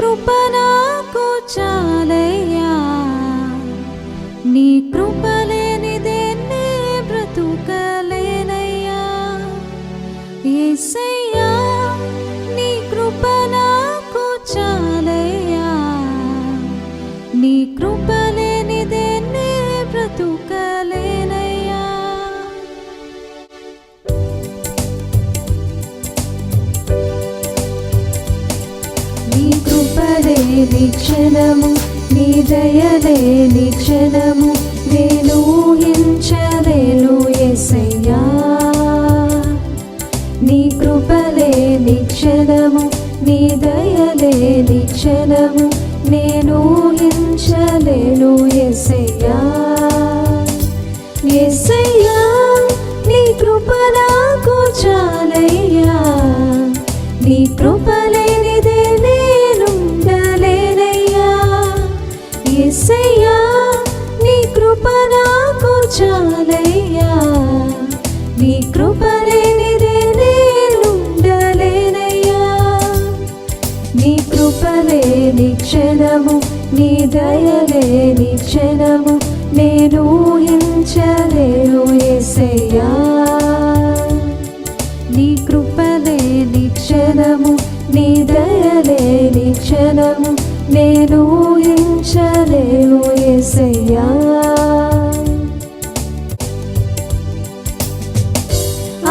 నీ క్షణము నీ దయలే నీ క్షణము నేను ఊహించలేను ఎసయ్యా నీ కృపలే నీ క్షణము నీ దయలే నీ క్షణము నేను ఊహించలేను ఎసయ్యా ఎసయ్యా క్షణము నేను ఊహించలేను ఎసయ్యా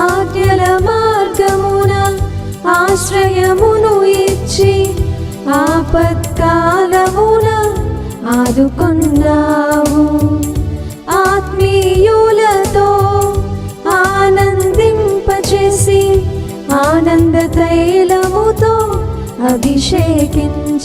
ఆజ్ఞల మార్గమున ఆశ్రయమును ఇచ్చి ఆపత్కాలమున ఆదుకున్నావు.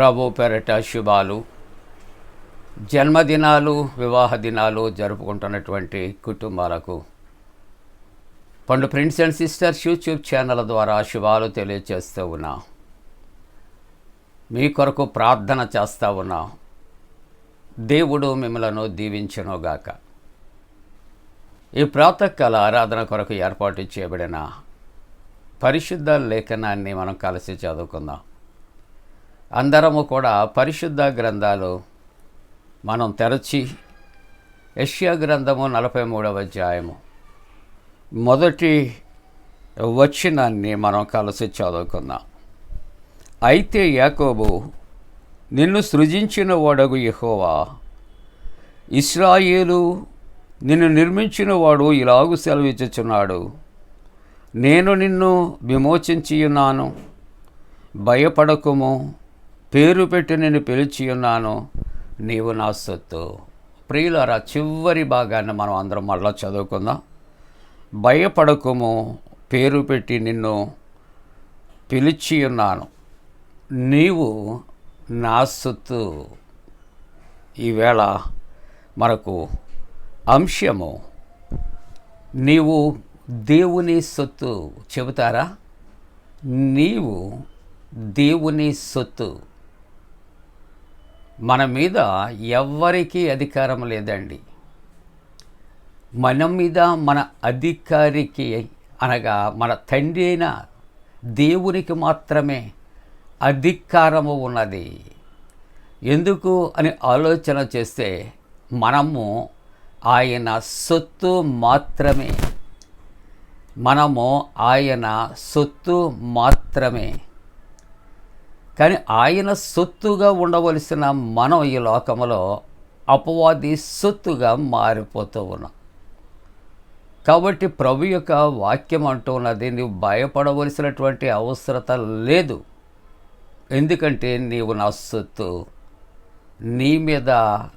ప్రభు పెరట శుభాలు. జన్మదినాలు వివాహ దినాలు జరుపుకుంటున్నటువంటి కుటుంబాలకు పండు friends and sisters YouTube channel ద్వారా శుభాలు తెలియజేస్తూ ఉన్నా. మీ కొరకు ప్రార్థన చేస్తూ ఉన్నా. దేవుడు మిమ్మలను దీవించనుగాక. ఈ ప్రాతకాల ఆరాధన కొరకు ఏర్పాటు చేయబడిన పరిశుద్ధ లేఖనాన్ని మనం కలిసి చదువుకుందాం. అందరము కూడా పరిశుద్ధ గ్రంథాలు మనం తెరచి యష్యా గ్రంథము నలభై మూడవ అధ్యాయము. మొదటి వచ్చినాన్ని మనం కలిసి చదువుకుందాం. అయితే యాకోబు నిన్ను సృజించిన వాడగు యహోవా ఇస్రాయేలు నిన్ను నిర్మించిన వాడు ఇలాగు సెలవిచ్చుచున్నాడు. నేను నిన్ను విమోచించి ఉన్నాను భయపడకుము. పేరు పెట్టి నిన్ను పిలిచి ఉన్నాను. నీవు నా సొత్తు. ప్రియులారా చివరి భాగాన్ని మనం అందరం మళ్ళా చదువుకుందాం. భయపడకుము పేరు పెట్టి నిన్ను పిలిచి ఉన్నాను. నీవు నా సొత్తు. ఈవేళ మనకు అంశము నీవు దేవుని సొత్తు. చెబుతారా? నీవు దేవుని సొత్తు. మన మీద ఎవ్వరికీ అధికారం లేదండి. మన మీద మన అధికారికి అనగా మన తండ్రి అయిన దేవునికి మాత్రమే అధికారము ఉన్నది. ఎందుకు అని ఆలోచన చేస్తే మనము ఆయన సొత్తు మాత్రమే. మనము ఆయన సొత్తు మాత్రమే. కానీ ఆయన సొత్తుగా ఉండవలసిన మనం ఈ లోకములో అపవాది సొత్తుగా మారిపోతూ ఉన్నాం. కాబట్టి ప్రభు యొక్క వాక్యం అంటూ ఉన్నది నీవు భయపడవలసినటువంటి అవసరత లేదు. ఎందుకంటే నీవు నా సొత్తు. నీ మీద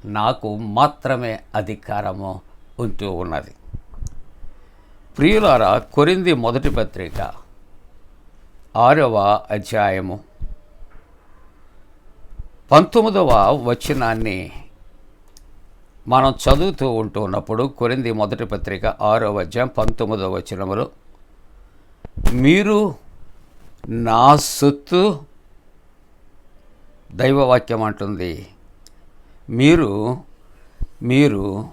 నాకు మాత్రమే అధికారము ఉంటూ ఉన్నది. ప్రియులారా కొరింది మొదటి పత్రిక ఆరవ అధ్యాయము. పంతొమ్మిదవ వచనాన్ని మనం చదువుతూ ఉంటూ ఉన్నప్పుడు కొరింది మొదటి పత్రిక ఆరో అధ్యాయం పంతొమ్మిదవ వచనములు మీరు నా సొత్తు దైవవాక్యం అంటుంది. మీరు మీరు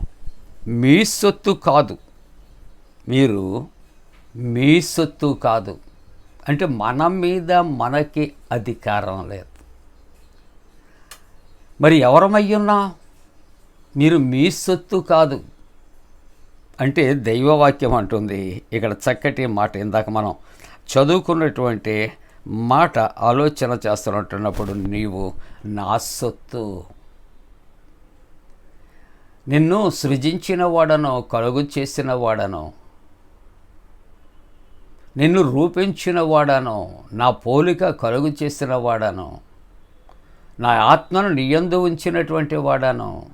మీ సొత్తు కాదు. మీరు మీ సొత్తు కాదు. అంటే మన మీద మనకి అధికారం లేదు. మరి ఎవరమయ్యున్నా? మీరు మీ సొత్తు కాదు. అంటే దైవవాక్యం అంటుంది ఇక్కడ చక్కటి మాట ఇందాక మనం చదువుకున్నటువంటి మాట ఆలోచన చేస్తున్నట్టున్నప్పుడు నీవు నా సొత్తు. నిన్ను సృజించిన వాడను కలుగు చేసిన వాడను. నిన్ను రూపించిన వాడను నా పోలిక కలుగు చేసిన వాడను. నా ఆత్మను నీయందు ఉంచినటువంటి వాడాను.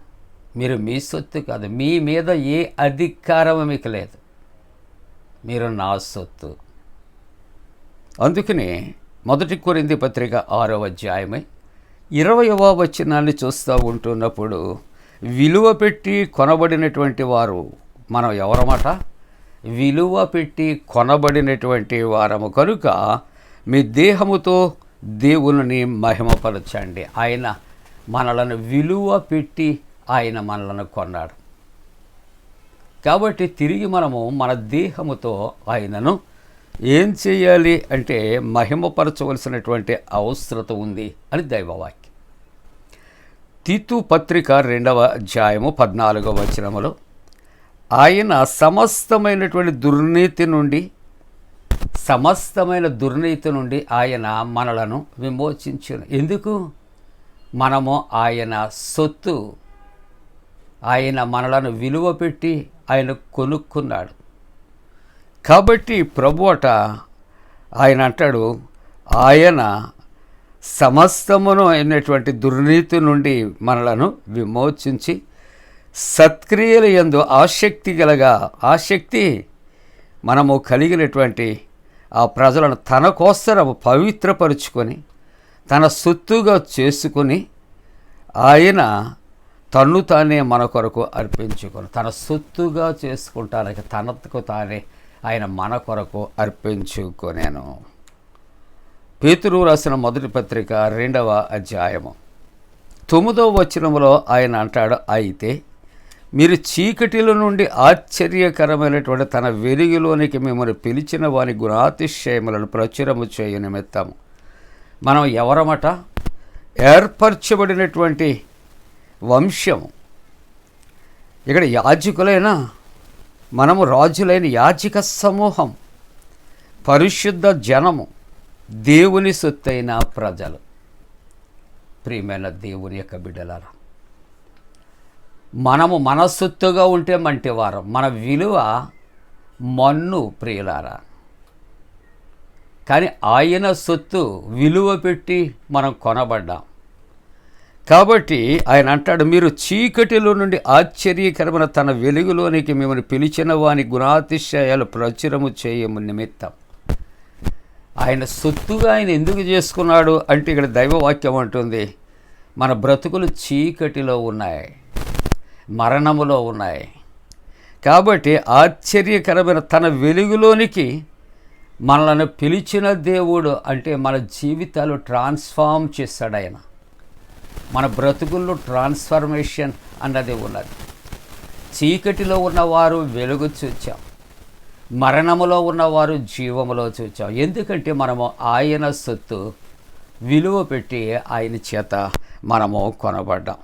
మీరు మీ సొత్తు కాదు మీ మీద ఏ అధికారం మీకు లేదు. మీరు నా సొత్తు. అందుకని మొదటి కొరింది పత్రిక ఆరవ అధ్యాయమై ఇరవయవ వచనాన్ని చూస్తూ ఉంటున్నప్పుడు విలువ పెట్టి కొనబడినటువంటి వారు మనం ఎవరమాట? విలువ పెట్టి కొనబడినటువంటి వారము. కనుక మీ దేహముతో దేవుని మహిమపరచండి. ఆయన మనలను విలువ పెట్టి ఆయన మనలను కొన్నాడు. కాబట్టి తిరిగి మనము మన దేహముతో ఆయనను ఏం చేయాలి అంటే మహిమపరచవలసినటువంటి అవసరత ఉంది అని దైవవాక్యం. తితు పత్రిక రెండవ అధ్యాయము పద్నాలుగవ వచనములో ఆయన సమస్తమైనటువంటి దుర్నీతి నుండి సమస్తమైన దుర్నీతి నుండి ఆయన మనలను విమోచించును. ఎందుకు? మనము ఆయన సొత్తు ఆయన మనలను విలువ పెట్టి ఆయన కొనుక్కున్నాడు. కాబట్టి ప్రభు అట ఆయన అంటాడు ఆయన సమస్తమును అయినటువంటి దుర్నీతి నుండి మనలను విమోచించి సత్క్రియల యందు ఆసక్తి గలగా ఆసక్తి మనము కలిగినటువంటి ఆ ప్రజలను తన కోసరం పవిత్రపరుచుకొని తన సొత్తుగా చేసుకొని ఆయన తన్ను తానే మన కొరకు అర్పించుకొని తన సొత్తుగా చేసుకుంటానికి తనకు తానే ఆయన మన కొరకు అర్పించుకొనేను. పేతురు రాసిన మొదటి పత్రిక రెండవ అధ్యాయము. తొమ్మిదవ వచనములో ఆయన అంటాడు అయితే మీరు చీకటిలో నుండి ఆశ్చర్యకరమైనటువంటి తన వెలుగులోనికి మిమ్మల్ని పిలిచిన వాని గుణాతిశయములను ప్రచురము చేయ నిమిత్తము. మనం ఎవరమట? ఏర్పరచబడినటువంటి వంశము. ఇక్కడ యాజకులైన మనము రాజులైన యాజక సమూహం పరిశుద్ధ జనము దేవుని సొత్తైన ప్రజలు. ప్రియమైన దేవుని యొక్క బిడ్డలారా మనము మనస్సుత్తుగా ఉంటే మంటివారం మన విలువ మన్ను ప్రియులారా. కానీ ఆయన సొత్తు విలువ పెట్టి మనం కొనబడ్డాం. కాబట్టి ఆయన అంటాడు మీరు చీకటిలో నుండి ఆశ్చర్యకరమైన తన వెలుగులోనికి మిమ్మల్ని పిలిచిన వాని గుణాతిశయాలు ప్రచురము చేయము నిమిత్తం. ఆయన సొత్తుగా ఆయన ఎందుకు చేసుకున్నాడు అంటే ఇక్కడ దైవవాక్యం అంటుంది మన బ్రతుకులు చీకటిలో ఉన్నాయి. మరణములో ఉన్నాయి. కాబట్టి ఆశ్చర్యకరమైన తన వెలుగులోనికి మనల్ని పిలిచిన దేవుడు అంటే మన జీవితాలు ట్రాన్స్ఫార్మ్ చేస్తాడు ఆయన. మన బ్రతుకుల్లో ట్రాన్స్ఫర్మేషన్ అన్నది ఉన్నది. చీకటిలో ఉన్నవారు వెలుగు చూచాం. మరణములో ఉన్నవారు జీవములో చూచాం. ఎందుకంటే మనము ఆయన సొత్తు విలువ పెట్టి ఆయన చేత మనము కొనబడ్డాం.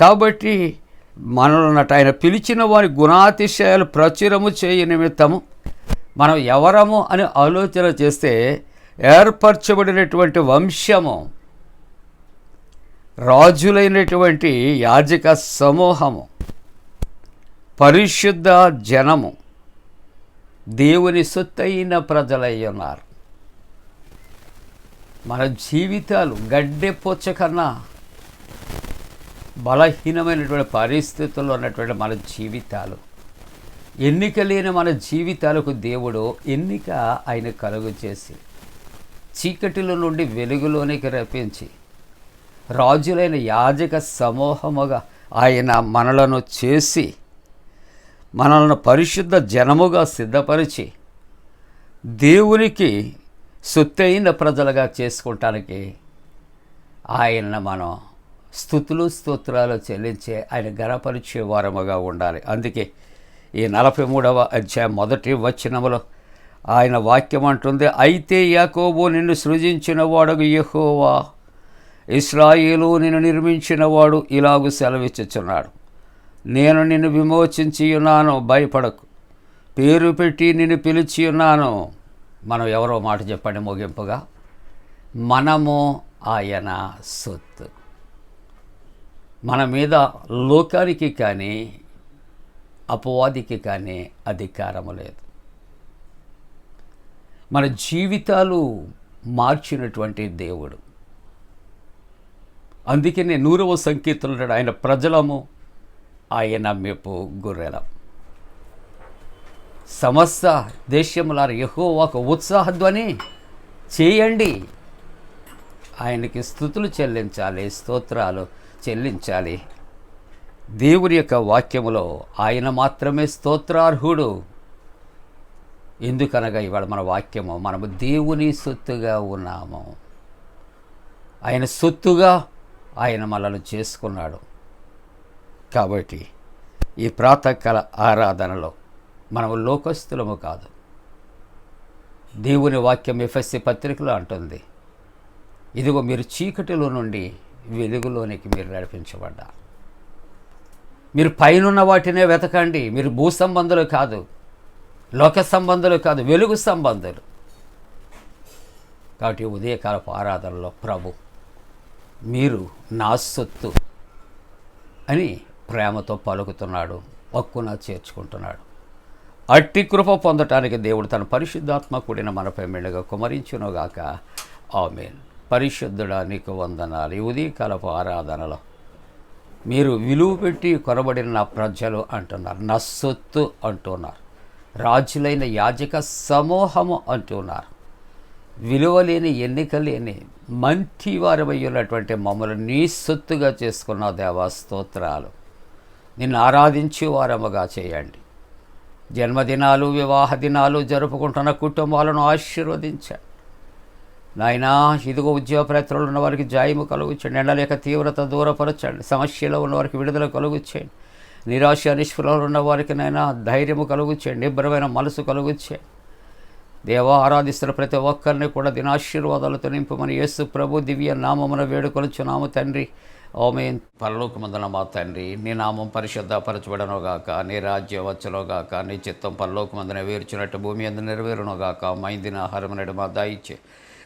కాబట్టి మనల్ని ఆయన పిలిచిన వారి గుణాతిశయాలు ప్రచురము చేయ నిమిత్తము మనం ఎవరము అని ఆలోచన చేస్తే ఏర్పరచబడినటువంటి వంశము రాజులైనటువంటి యాజక సమూహము పరిశుద్ధ జనము దేవుని సొత్తైన ప్రజలై ఉన్నారు. మన జీవితాలు గడ్డె పొచ్చ కన్నా బలహీనమైనటువంటి పరిస్థితుల్లో ఉన్నటువంటి మన జీవితాలు. ఎన్నిక లేని మన జీవితాలకు దేవుడు ఎన్నిక ఆయన కలుగు చేసి చీకటిలో నుండి వెలుగులోనికి రప్పించి రాజులైన యాజక సమూహముగా ఆయన మనలను చేసి మనల్ని పరిశుద్ధ జనముగా సిద్ధపరిచి దేవునికి సొత్తైన ప్రజలుగా చేసుకుంటానికి ఆయన మనం స్థుతులు స్తోత్రాలు చెల్లించే ఆయన గణపరిచే వారముగా ఉండాలి. అందుకే ఈ నలభై మూడవ అధ్యాయం మొదటి వచనములో ఆయన వాక్యం అంటుంది అయితే యాకోబో నిన్ను సృజించిన వాడగు యహోవా. ఇస్రాయిలు నిన్ను నిర్మించిన వాడు ఇలాగు సెలవిచ్చుచున్నాడు. నేను నిన్ను విమోచించి ఉన్నాను భయపడకు. పేరు పెట్టి నిన్ను పిలిచి ఉన్నాను. మనం ఎవరో మాట చెప్పండి ముగింపుగా. మనము ఆయన సొత్తు. మన మీద లోకానికి కానీ అపవాదికి కానీ అధికారము లేదు. మన జీవితాలు మార్చినటువంటి దేవుడు. అందుకనే నూరవ సంకీర్తనలు ఆయన ప్రజలము ఆయన మెప్పు గొర్రెలం. సమస్త దేశములారు ఎక్కువ ఒక ఉత్సాహధ్వని చేయండి. ఆయనకి స్థుతులు చెల్లించాలి స్తోత్రాలు చెల్లించాలి. దేవుని యొక్క వాక్యములో ఆయన మాత్రమే స్తోత్రార్హుడు. ఎందుకనగా ఇవాళ మన వాక్యము మనము దేవుని సొత్తుగా ఉన్నాము. ఆయన సొత్తుగా ఆయన మనల్ని చేసుకున్నాడు. కాబట్టి ఈ ప్రాతకాల ఆరాధనలో మనము లోకస్తులము కాదు. దేవుని వాక్యం ఎఫ్ఎస్సి పత్రికలో అంటుంది. ఇదిగో మీరు చీకటిలో నుండి వెలుగులోనికి మీరు నడిపించబడ్డారు. మీరు పైనున్న వాటినే వెతకండి. మీరు భూ సంబంధులు కాదు లోక సంబంధులు కాదు వెలుగు సంబంధులు. కాబట్టి ఉదయకాలపు ఆరాధనలో ప్రభు మీరు నా సొత్తు అని ప్రేమతో పలుకుతున్నాడు హక్కున చేర్చుకుంటున్నాడు. అట్టి కృప పొందటానికి దేవుడు తన పరిశుద్ధాత్మ కూడిన మనపై మెండుగా కుమరించునుగాక. ఆమెను. పరిశుద్ధుడా నీకు వందనాలు. ఈ ఉదయకాలపు ఆరాధనలో మీరు విలువ పెట్టి కొనబడిన నా ప్రజలు అంటున్నారు. నా సొత్తు అంటున్నారు. రాజులైన యాజక సమూహము అంటున్నారు. విలువలేని ఎన్నిక లేని మంచి వారమై ఉన్నటువంటి మమ్మల్ని నీ సొత్తుగా చేసుకున్న దేవా స్తోత్రాలు. నిన్ను ఆరాధించే వారముగా చేయండి. జన్మదినాలు వివాహ దినాలు జరుపుకుంటున్న కుటుంబాలను ఆశీర్వదించండి. నాయనా ఇదిగో ఉద్యోగ ప్రయత్నాలు ఉన్న వారికి జాయము ఎండల ఎండలేక తీవ్రత దూరపరచండి. సమస్యలో ఉన్న వారికి విడుదల కలుగుచ్చేయండి నిరాశ నిష్ఫలంలో ఉన్న వారికి నైనా ధైర్యము కలుగుచేయండి నిబ్బరమైన మనసు కలుగుచ్చేయండి దేవా ఆరాధిస్తున్న ప్రతి ఒక్కరిని కూడా దినాశీర్వాదాలతో నింపమని యేసు ప్రభు దివ్య నామమున వేడుకొలుచున్నాము తండ్రి. ఓమే పరలోకమందున మా తండ్రి నీ నామం పరిశుద్ధపరచబడనుగాక నీ రాజ్యం వచ్చునుగాక నీ చిత్తం పరలోకమందున వేర్చినట్టు భూమి అందు నెరవేరునుగాక మైందిన ఆహారం నడు మా దాయిచ్చే